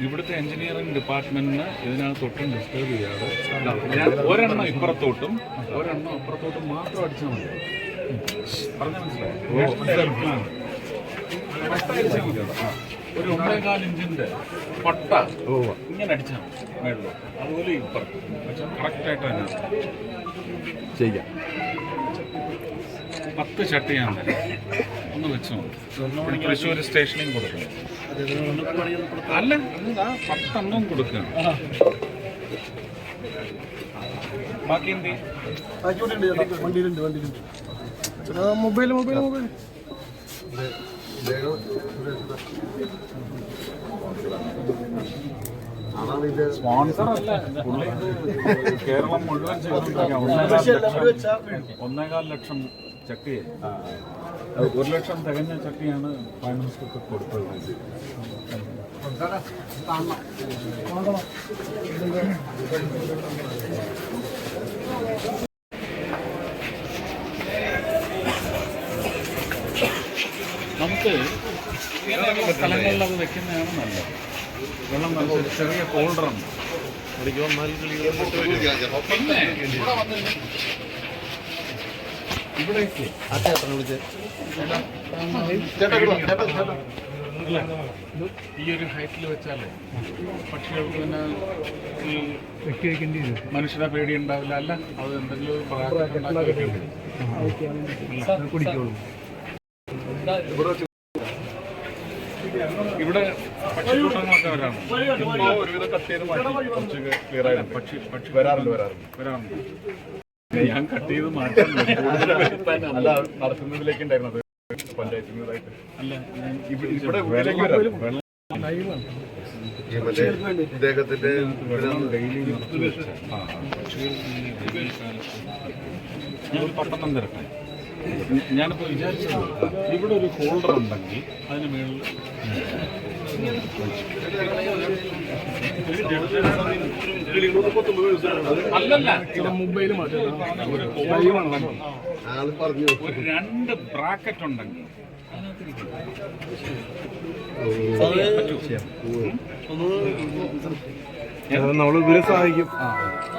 ഇവിടുത്തെ എഞ്ചിനീയറിംഗ് ഡിപ്പാർട്ട്മെന്റിന് ഇതിനകത്ത് ഒട്ടും ഡിസ്റ്റർബ് ചെയ്യാതെ ഞാൻ ഒരെണ്ണം ഇപ്പുറത്തോട്ടും ഒരെണ്ണം അപ്പുറത്തോട്ടും മാത്രം അടിച്ചാൽ മതി. പറഞ്ഞ മനസ്സിലായോ? ഒരു ഒന്നേകാൽ ഇഞ്ചിന്റെ പട്ട. ഇങ്ങനെ അടിച്ചാൽ മേളിലോ അതുപോലെ ഇപ്പുറത്ത് പക്ഷെ കറക്റ്റായിട്ട് തന്നെ ചെയ്യാം. പത്ത് ചട്ടി ഞാൻ ഒന്ന് വെച്ചോ തൃശ്ശൂർ സ്റ്റേഷനിൽ കൊടുക്കണം. അല്ല പത്തെണ്ണം കൊടുക്കണം. ബാക്കി എന്ത്? വണ്ടിയിലുണ്ട് മൊബൈൽ മൊബൈൽ മൊബൈൽ സ്പോൺസർ അല്ല പുള്ളി ഇത് കേരളം മുഴുവൻ ചെയ്തുകൊണ്ടിരിക്കുകയാണ്. ഒന്നേകാൽ ലക്ഷം- ഒന്നേകാൽ ലക്ഷം ചട്ടി ഒരു ലക്ഷം തികഞ്ഞ ചട്ടിയാണ് പ്രൈം മിനിസ്റ്റർക്ക് കൊടുത്തത് നമുക്ക് ഇങ്ങനെയുള്ള സ്ഥലങ്ങളിൽ അത് വെക്കുന്നതാണ് നല്ലത്. വെള്ളം നല്ല ചെറിയ ഹോൾഡറുണ്ട് പിന്നെ അല്ല ഈ ഒരു ഹൈറ്റിൽ വെച്ചാലേ പക്ഷികൾക്ക് പിന്നെ ഈ മനുഷ്യനെ പേടി ഉണ്ടാവില്ല. അല്ല അത് എന്തെങ്കിലും വെക്കേണ്ടി വരും. കുടിക്കോളൂ ഇവിടെ പക്ഷിക്കൂട്ടങ്ങളൊക്കെ വരാറുണ്ട്. ഒരുവിധം കട്ട് മാറ്റി. കുറച്ച് ക്ലിയർ ആയിട്ട് പക്ഷി പക്ഷി. വരാറുണ്ട് വരാറുണ്ട്. വരാറുണ്ട്. ഞാൻ കട്ട് ചെയ്ത് മാറ്റാൻ. അല്ല നടത്തുന്നതിലേക്ക് ഉണ്ടായിരുന്നത്? പഞ്ചായത്തിന്റെതായിട്ട് അല്ല ഇവിടെ ഇവിടെ ഉള്ളിലേക്ക് വരാം. ഇദ്ദേഹത്തിന്റെ ഒരു തരട്ടെ ഞാനിപ്പോൾ വിചാരിച്ചത് ഇവിടെ ഒരു ഫോൾഡർ ഉണ്ടെങ്കിൽ അതിന് മേളിൽ അല്ലല്ല. മൊബൈൽ മാറ്റി ഒരു ഹോൾഡർ ആൾ പറഞ്ഞു രണ്ട് ബ്രാക്കറ്റ് ഉണ്ടെങ്കിൽ. നമ്മൾ ഇവരെ സഹായിക്കും.